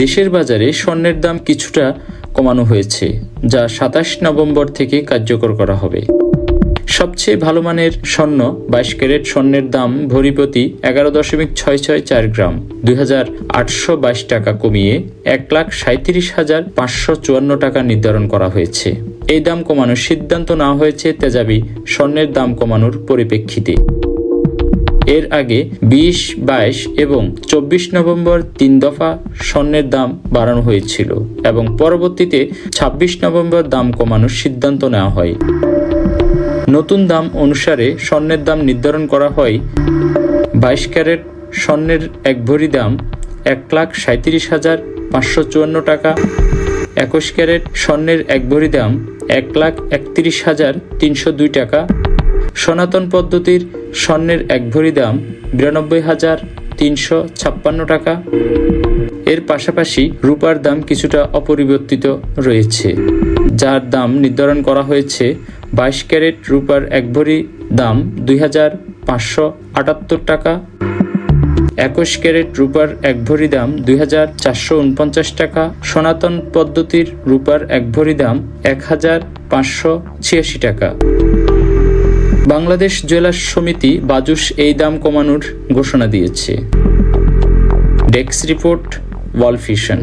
দেশের বাজারে স্বর্ণের দাম কিছুটা কমানো হয়েছে, যা সাতাশ নভেম্বর থেকে কার্যকর করা হবে। সবচেয়ে ভালো মানের স্বর্ণ বাইশ ক্যারেট স্বর্ণের দাম ভরি প্রতি এগারো দশমিক ছয় ছয় চার গ্রাম, দুই হাজার আটশো বাইশ টাকা কমিয়ে এক লাখ সাঁত্রিশ হাজার পাঁচশো চুয়ান্ন টাকা নির্ধারণ করা হয়েছে। এই দাম কমানোর সিদ্ধান্ত নেওয়া হয়েছে তেজাবি স্বর্ণের দাম কমানোর পরিপ্রেক্ষিতে। এর আগে বিশ, বাইশ এবং চব্বিশ নভেম্বর তিন দফা স্বর্ণের দাম বাড়ানো হয়েছিল এবং পরবর্তীতে ছাব্বিশ নভেম্বর দাম কমানোর সিদ্ধান্ত নেওয়া হয়। নতুন দাম অনুসারে স্বর্ণের দাম নির্ধারণ করা হয়। বাইশ ক্যারেট স্বর্ণের এক ভরি দাম এক লাখ সাঁত্রিশ হাজার পাঁচশো চুয়ান্ন টাকা। একুশ ক্যারেট স্বর্ণের এক ভরি দাম এক লাখ একত্রিশ হাজার তিনশো দুই টাকা। সনাতন পদ্ধতির স্বর্ণের এক ভরি দাম বিরানব্বই হাজার তিনশো ছাপ্পান্ন টাকা। এর পাশাপাশি রূপার দাম কিছুটা অপরিবর্তিত রয়েছে, যার দাম নির্ধারণ করা হয়েছে বাইশ ক্যারেট রূপার এক ভরি দাম দুই হাজার পাঁচশো আটাত্তর টাকা। একুশ ক্যারেট রূপার এক ভরি দাম দুই হাজার চারশো উনপঞ্চাশ টাকা। সনাতন পদ্ধতির রূপার এক ভরি দাম এক হাজার পাঁচশো ছিয়াশি টাকা। বাংলাদেশ জুয়েলার্স সমিতি বাজুস এই দাম কমানোর ঘোষণা দিয়েছে। ডেক্স রিপোর্ট ওয়াল ফিশন।